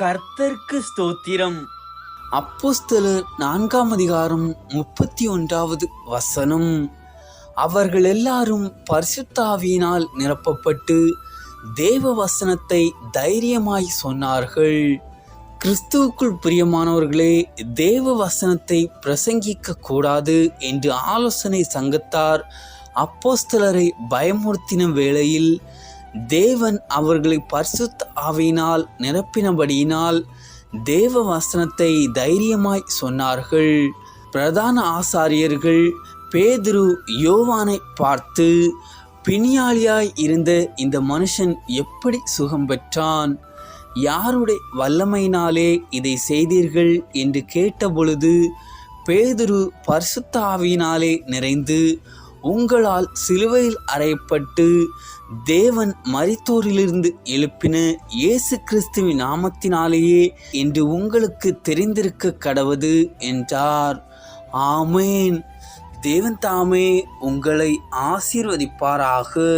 கர்த்தர்க்கு ஸ்தோத்திரம். அப்போஸ்தலர் நான்காம் அதிகாரம் முப்பத்தி ஒன்றாவது வசனம். அவர்கள் எல்லாரும் பரிசுத்தாவியினால் நிரப்பப்பட்டு தேவ வசனத்தை தைரியமாய் சொன்னார்கள். கிறிஸ்துவுக்குள் பிரியமானவர்களே தேவ வசனத்தை பிரசங்கிக்க கூடாது என்று ஆலோசனை சங்கத்தார் அப்போஸ்தலரை பயமுறுத்தின வேளையில் தேவன் அவர்களை பரிசுத்த ஆவியினால் நிரப்பினபடியினால் தேவ வசனத்தை தைரியமாய் சொன்னார்கள். பிரதான ஆசாரியர்கள் பேதுரு யோவானை பார்த்து பிணியாளியாய் இருந்த இந்த மனுஷன் எப்படி சுகம் பெற்றான்? யாருடைய வல்லமையினாலே இதை செய்தீர்கள்? என்று கேட்டபொழுது பேதுரு பரிசுத்த ஆவியினாலே நிறைந்து உங்களால் சிலுவையில் அறையப்பட்டு தேவன் மரித்தோரிலிருந்து எழுப்பின இயேசு கிறிஸ்துவின் நாமத்தினாலேயே என்று உங்களுக்கு தெரிந்திருக்க கடவது என்றார். ஆமேன். தேவன் தாமே உங்களை ஆசீர்வதிப்பாராக.